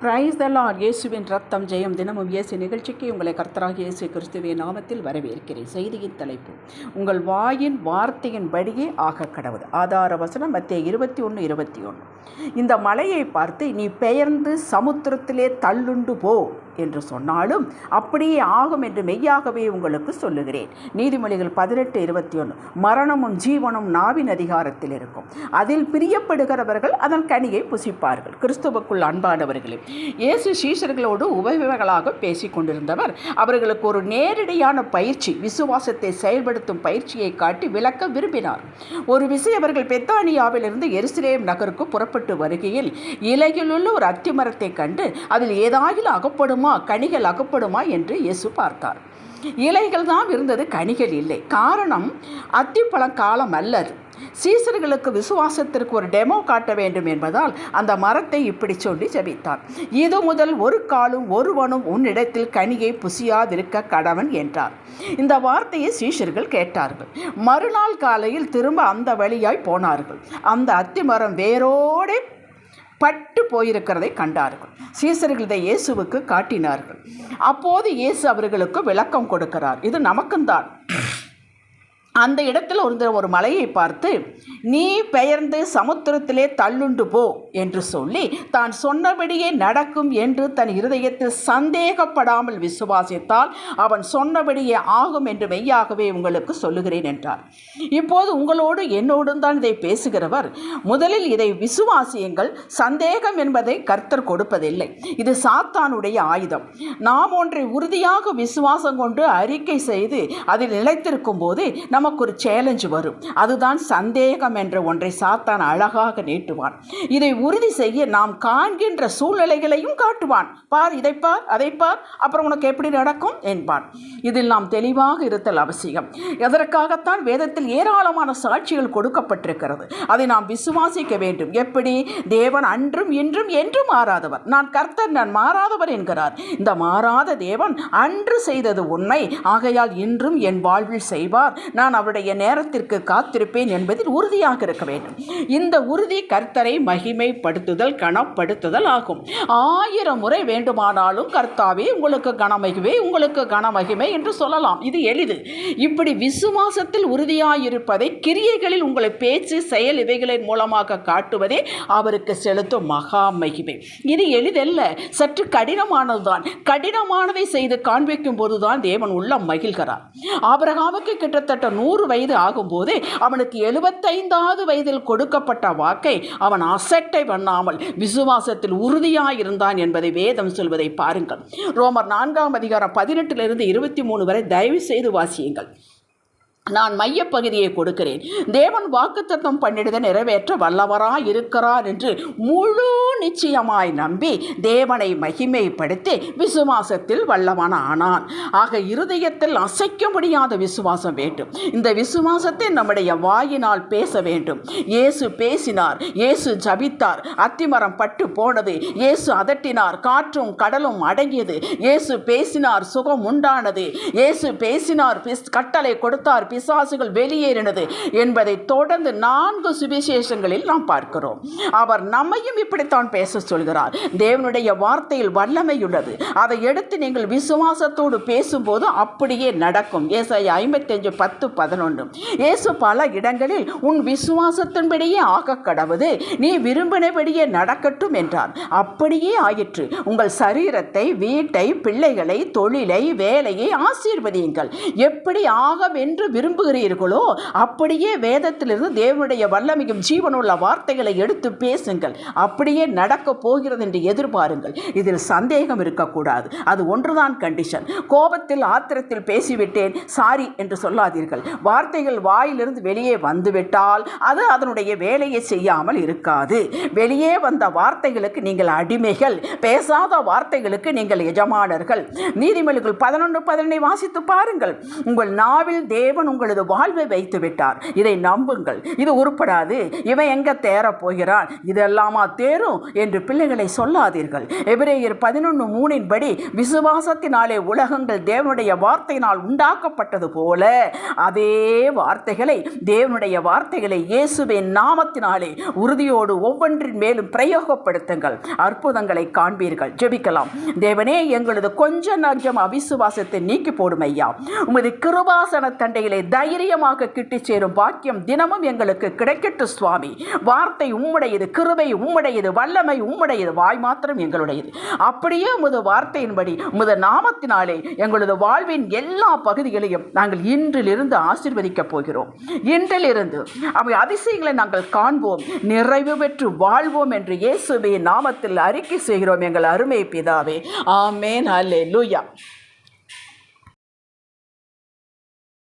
Price தலார் இயேசுவின் ரத்தம் ஜெயம் தினமும் இயேசு நிகழ்ச்சிக்கு உங்களை கர்த்தராக இயேசு கிறிஸ்துவின் நாமத்தில் வரவேற்கிறேன். செய்தியின் தலைப்பு உங்கள் வாயின் வார்த்தையின் படியே ஆக கடவுள். ஆதார வசனம் மத்திய இருபத்தி ஒன்று இருபத்தி ஒன்று இந்த மலையை பார்த்து நீ பெயர்ந்து சமுத்திரத்திலே தள்ளுண்டு போ. என்று சொன்னாலும் அப்படியே ஆகும் என்று மெய்யாகவே உங்களுக்கு சொல்லுகிறேன். நீதிமொழிகள் பதினெட்டு இருபத்தி ஒன்று மரணமும் ஜீவனும் நாவின் அதிகாரத்தில் இருக்கும். அதில் பிரியப்படுகிறவர்கள் அதன் கனியை புசிப்பார்கள். கிறிஸ்துவுக்குள் அன்பானவர்களே இயேசு சீஷர்களோடு உபயோகங்களாக பேசி கொண்டிருந்தவர் அவர்களுக்கு ஒரு நேரடியான பயிற்சி விசுவாசத்தை செயல்படுத்தும் பயிற்சியை காட்டி விளக்க விரும்பினார். ஒரு விசை அவர்கள் பெத்தானியாவிலிருந்து எருசலேம் நகருக்கு புறப்பட்டு வருகையில் இலையிலுள்ள ஒரு அத்திமரத்தை கண்டு அதில் ஏதாகிலும் அகப்படுமா கனிகள் அகப்படுமா? என்று இயேசு பார்த்தார். இலைகள் தான் இருந்தது கனிகள் இல்லை. காரணம் அத்திப்பழம் காலம் அல்லது. சீசர்களுக்கு விசுவாசத்திற்கு ஒரு டெமோ காட்ட வேண்டும் என்பதால் அந்த மரத்தை இப்படி சொல்லி ஜெபித்தார். இது முதல் ஒரு காலும் ஒருவனும் உன்னிடத்தில் கனியை புசியாதிருக்க கடவன் என்றார். இந்த வார்த்தையை சீஷர்கள் கேட்டார்கள். மறுநாள் காலையில் திரும்ப அந்த வழியாய் போனார்கள். அந்த அத்திமரம் வேரோடே பட்டு போயிருக்கிறதை கண்டார்கள். சீசர்கள் இதை இயேசுவுக்கு காட்டினார்கள். அப்போது இயேசு அவர்களுக்கு விளக்கம் கொடுக்கிறார். இது நமக்கும் தான் அந்த இடத்தில் இருந்த ஒரு மலையை பார்த்து நீ பெயர்ந்து சமுத்திரத்திலே தள்ளுண்டு போ என்று சொல்லி தான் சொன்னபடியே நடக்கும் என்று தன் இருதயத்தில் சந்தேகப்படாமல் விசுவாசித்தால் அவன் சொன்னபடியே ஆகும் என்று மெய்யாகவே உங்களுக்கு சொல்லுகிறேன் என்றார். இப்போது உங்களோடு என்னோடும் தான் இதை பேசுகிறவர். முதலில் இதை விசுவாசியுங்கள். சந்தேகம் என்பதை கர்த்தர் கொடுப்பதில்லை. இது சாத்தானுடைய ஆயுதம். நாம் ஒன்றை உறுதியாக விசுவாசம் கொண்டு அறிக்கை செய்து அதில் நிலைத்திருக்கும் போது நமக்கு ஒரு சேலஞ்சு வரும். அதுதான் சந்தேகம் என்ற ஒன்றை சாத்தான் அழகாக நீட்டுவான். இதை உறுதி செய்ய நாம் காண்கின்ற சூழ்நிலைகளையும் காட்டுவான். பார் இதைப்பார் அதைப்பார் அப்புறம் உனக்கு எப்படி நடக்கும்? என்பான். இதில் நாம் தெளிவாக இருத்தல் அவசியம். எதற்காகத்தான் வேதத்தில் ஏராளமான சாட்சிகள் கொடுக்கப்பட்டிருக்கிறது. அதை நாம் விசுவாசிக்க வேண்டும். எப்படி? தேவன் அன்றும் இன்றும் என்றும் மாறாதவர். நான் கர்த்தர் நான் மாறாதவர் என்கிறார். இந்த மாறாத தேவன் அன்று செய்தது உண்மை. ஆகையால் இன்றும் என் வாழ்வில் செய்வார். நான் அவருடைய நேரத்திற்கு காத்திருப்பேன் என்பதில் உறுதியாக இருக்க வேண்டும். இந்த உறுதி கர்த்தரை மகிமைப்படுத்துதல் கனப்படுத்துதல் ஆகும். ஆயிரம் முறை வேண்டுமானாலும் கர்த்தாவே உங்களுக்கு கனமகிவே உங்களுக்கு கனமகிமை என்று சொல்லலாம். இது எளிது. இப்படி விசுவாசத்தில் உறுதியாயிருப்பதை கிரியைகளில் உங்களை பேச்சு செயல் இவைகளின் மூலமாக காட்டுவதே அவருக்கு செலுத்தும் மகா மகிமை. இது எளிதல்ல. சற்று கடினமானதுதான். கடினமானதை செய்து காண்பிக்கும் போதுதான் தேவன் உள்ளம் மகிழ்கிறார். ஆபிரகாமுக்கு கிட்டத்தட்ட நூறு நூறு வயது ஆகும்போது அவனுக்கு எழுபத்தைந்தாவது வயதில் கொடுக்கப்பட்ட வாக்கை அவன் அசட்டை பண்ணாமல் விசுவாசத்தில் உறுதியாக இருந்தான் என்பதை வேதம் சொல்வதை பாருங்கள். ரோமர் நான்காம் அதிகாரம் பதினெட்டிலிருந்து இருபத்தி மூணு வரை தயவு செய்து வாசியுங்கள். நான் மையப்பகுதியை கொடுக்கிறேன். தேவன் வாக்குத்தத்தம் பண்ணிடுத நிறைவேற்ற வல்லவராய் இருக்கிறார் என்று முழு நிச்சயமாய் நம்பி தேவனை மகிமைப்படுத்தி விசுவாசத்தில் வல்லவன் ஆனான் ஆக இருதயத்தில் அசைக்க முடியாத விசுவாசம் வேண்டும். இந்த விசுவாசத்தை நம்முடைய வாயினால் பேச வேண்டும். இயேசு பேசினார் இயேசு ஜபித்தார் அத்திமரம் பட்டு போனது இயேசு அதட்டினார் காற்றும் கடலும் அடங்கியது இயேசு பேசினார் சுகம் உண்டானது இயேசு பேசினார் கட்டளை கொடுத்தார் பிசாசுகள் வெளியேறினது என்பதை தொடர்ந்து நான்கு சுவிசேஷங்களில் நாம் பார்க்கிறோம். அவர் நம்மையும் இப்படித்தான் பேச சொல்கிறார். தேவனுடைய வார்த்தையில் வல்லமை உள்ளது. அதை எடுத்து நீங்கள் விசுவாசத்தோடு பேசும்போது அப்படியே நடக்கும். ஏசாய் ஐம்பத்தஞ்சு பத்து பதினொன்று. இயேசு பல இடங்களில் உன் விசுவாசத்தின்படியே ஆக கடவுது நீ விரும்பினபடியே நடக்கட்டும் என்றார். அப்படியே ஆயிற்று. உங்கள் சரீரத்தை வீட்டை பிள்ளைகளை தொழிலை வேலையை ஆசீர்வதியுங்கள். எப்படி ஆகும் என்று விரும்புகிறீர்களோ அப்படியே வேதத்திலிருந்து தேவனுடைய வல்லமையும் ஜீவனுள்ள வார்த்தைகளை எடுத்து பேசுங்கள். அப்படியே நடக்கப் போகிறது என்று எதிர்பாருங்கள். இதில் சந்தேகம் இருக்கக்கூடாது. அது ஒன்றுதான் கண்டிஷன் கோபத்தில் ஆத்திரத்தில் பேசிவிட்டேன் சாரி என்று சொல்லாதீர்கள். வார்த்தைகள் வாயிலிருந்து வெளியே வந்துவிட்டால் அது அதனுடைய வேலையை செய்யாமல் இருக்காது. வெளியே வந்த வார்த்தைகளுக்கு நீங்கள் அடிமைகள். பேசாத வார்த்தைகளுக்கு நீங்கள் எஜமானர்கள். நீதிமொழிகள் பதினொன்று பதினை வாசித்து பாருங்கள். உங்கள் நாவில் தேவன் உங்களது வாழ்வை வைத்து விட்டார். இதை நம்புங்கள். இது உருப்படாது. இவன் எங்க தேரப் போகிறான்? இதெல்லாமா தேரும்? என்று பிள்ளைகளை சொல்லாதீர்கள். எபிரேயர் பதினொன்று மூணின் படி விசுவாசத்தினாலே உலகங்கள் தேவனுடைய வார்த்தையினால் உண்டாக்கப்பட்டது போல அதே வார்த்தைகளை தேவனுடைய வார்த்தைகளை இயேசுவின் நாமத்தினாலே உறுதியோடு ஒவ்வொன்றின் மேலும் பிரயோகப்படுத்துங்கள். அற்புதங்களை காண்பீர்கள். ஜெபிக்கலாம். தேவனே எங்களது கொஞ்ச நஞ்சம் அவிசுவாசத்தை நீக்கி போடும் ஐயா உமது கிருபாசன தண்டையிலே தைரியமாக கிட்டி சேரும் பாக்கியம் தினமும் எங்களுக்கு கிடைக்கட்டும் சுவாமி. வார்த்தை உம்முடையது கிருபை உம்முடையது வல்லமை உம்முடையது வாய் மாத்திரம் எங்களுடையது. அப்படியே உமது வார்த்தையின்படி உமது நாமத்தினாலே எங்களது வாழ்வின் எல்லா பகுதிகளையும் நாங்கள் இன்றிலிருந்து ஆசிர்வதிக்கப் போகிறோம். இன்றிலிருந்து அவை அதிசயங்களை நாங்கள் காண்போம் நிறைவு பெற்று வாழ்வோம் என்று இயேசுவின் நாமத்தில் அறிக்கை செய்கிறோம் எங்கள் அருமை பிதாவே. ஆமேன். அல்லே லூயா